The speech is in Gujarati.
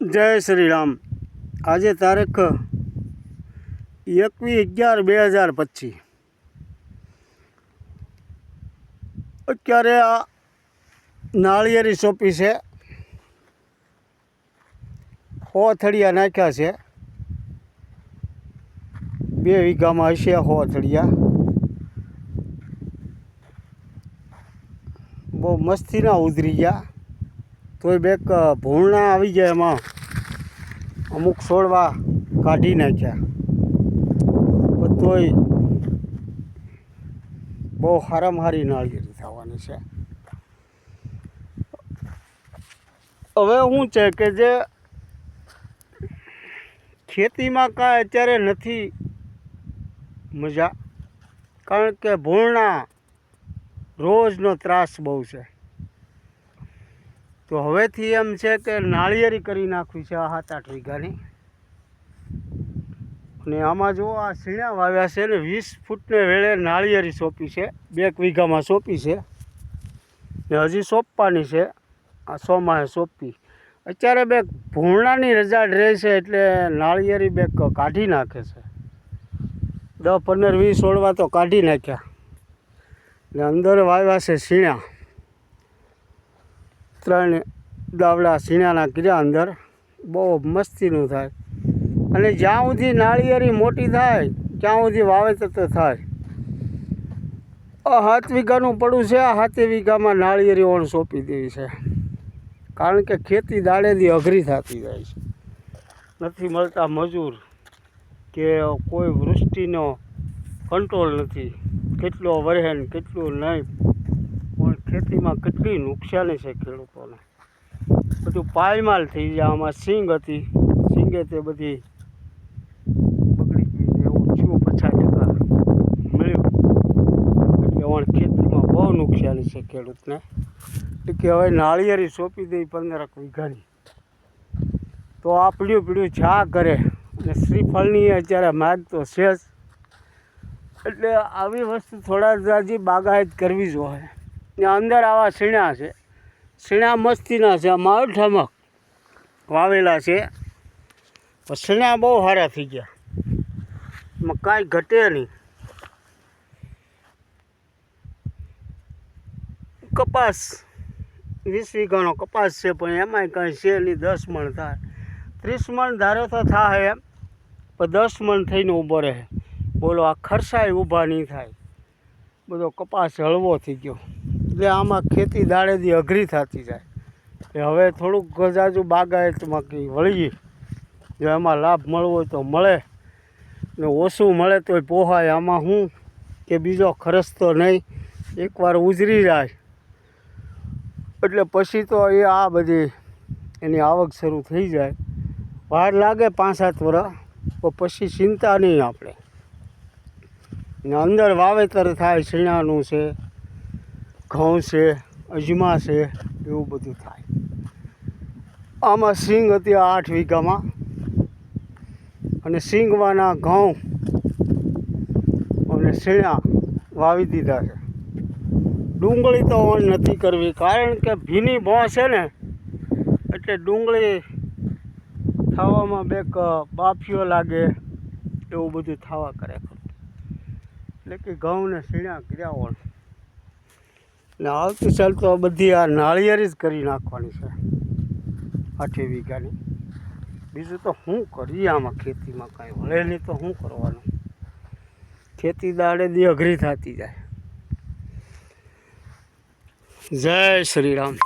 જય શ્રી રામ આજે તારીખ એકવીસ અગિયાર બે હજાર પચીસ. અત્યારે આ નાળિયેરી સોંપી છે. હોથળિયા નાખ્યા છે. બે વીઘામાં હશે સો થળિયા બહુ મસ્તીના ઉતરી ગયા. તોય બેક ભૂણના આવી જાય એમાં. અમુક છોડવા કાઢી નાખ્યા. બધોય બહુ હારામારી હારી નાળિયેરી થવાની છે. હવે શું છે કે જે ખેતીમાં કાંઈ અત્યારે નથી મજા, કારણ કે ભૂણના રોજનો ત્રાસ બહુ છે. તો હવેથી એમ છે કે નાળિયેરી કરી નાખવી છે આ સાત આઠ વીઘાની. અને આમાં જો આ સીણા વાવ્યા છે ને વીસ ફૂટને વેળે નાળિયેરી સોંપી છે, બે વીઘામાં સોંપી છે. ને હજી સોંપવાની છે, આ સો માહે સોંપી. અત્યારે બે ભૂણાની રજા રહે છે એટલે નાળિયેરી બે કાઢી નાખે છે. દસ પંદર વીસ ઓળવા તો કાઢી નાખ્યા. ને અંદર વાવ્યા છે સીણા. ત્રણ દાવડા સીણાના કર્યા અંદર. બહુ મસ્તીનું થાય. અને જ્યાં સુધી નાળિયેરી મોટી થાય, ત્યાં સુધી વાવેતર તો થાય. આ સાત વીઘાનું પડું છે, આ સાતે વીઘામાં નાળિયેરી ઓણ સોંપી દેવી છે. કારણ કે ખેતી દાડેથી અઘરી થતી જાય છે. નથી મળતા મજૂર કે કોઈ વૃષ્ટિનો કંટ્રોલ નથી. કેટલો વરહેન કેટલું નહીં. ખેતીમાં કેટલી નુકસાની છે ખેડૂતોને. બધું પાયમાલ થઈ જાય આમાં સિંગ હતી. સિંગે તે બધી બગડી ગઈ ઓછું થયું ટકા મળ્યું. એટલે વણ ખેતીમાં બહુ નુકસાની છે ખેડૂતને. કે હવે નાળિયેરી સોંપી દઈ પંદરક વીઘાની. તો આ પીળ્યું પીળ્યું જા કરે અને શ્રીફળની અત્યારે માગ તો છે જ. એટલે આવી વસ્તુ થોડા જાજી બાગાયત કરવી જોઈએ ને અંદર આવા સીણા છે. સીણા મસ્તીના છે, આમાં માવઠામાં વાવેલા છે. સીણા બહુ સારા થઈ ગયા. એમાં કાંઈ ઘટે નહીં. કપાસ, વીસ વીઘાનો કપાસ છે, પણ એમાંય કાંઈ છે નહીં. દસ મણ થાય. ત્રીસ મણ ધારો તો થાય એમ, પણ દસ મણ થઈને ઊભો રહે. બોલો, આ ખર્ચાય ઊભા નહીં થાય. બધો કપાસ હળવો થઈ ગયો. એટલે આમાં ખેતી દાડેથી અઘરી થતી જાય. એટલે હવે થોડુંક ગજાજુ બાગાયતમાં કંઈ વળીએ. જો એમાં લાભ મળવો હોય તો મળે. ને ઓછું મળે તોય પોહાય. આમાં શું કે બીજો ખર્ચ તો નહીં. એકવાર ઉજરી જાય. એટલે પછી તો એ આ બધી એની આવક શરૂ થઈ જાય. વાર લાગે પાંચ સાત વરા તો પછી ચિંતા નહીં આપણે. ને અંદર વાવેતર થાય, શીણાનું છે. ઘઉં છે, અજમા છે, એવું બધું થાય. આમાં સિંગ હતી આઠ વીઘામાં. અને સિંગવાના ઘઉં અને શીણા વાવી દીધા છે. ડુંગળી તો ઓન નથી કરવી, કારણ કે ભીની ભો છે ને, એટલે ડુંગળી થવામાં બેક બાફીઓ લાગે, એવું બધું થવા કરે. એટલે કે ઘઉં ને શીણા કર્યા હોય. ને આવતી સાલ તો બધી આ નાળિયેરી જ કરી નાખવાની છે આઠે વીઘાની. બીજું તો શું કરીએ આમાં ખેતીમાં કાંઈ વળે નહીં તો શું કરવાનું? ખેતી દાડે દી અઘરી થતી જાય. જય શ્રી રામ.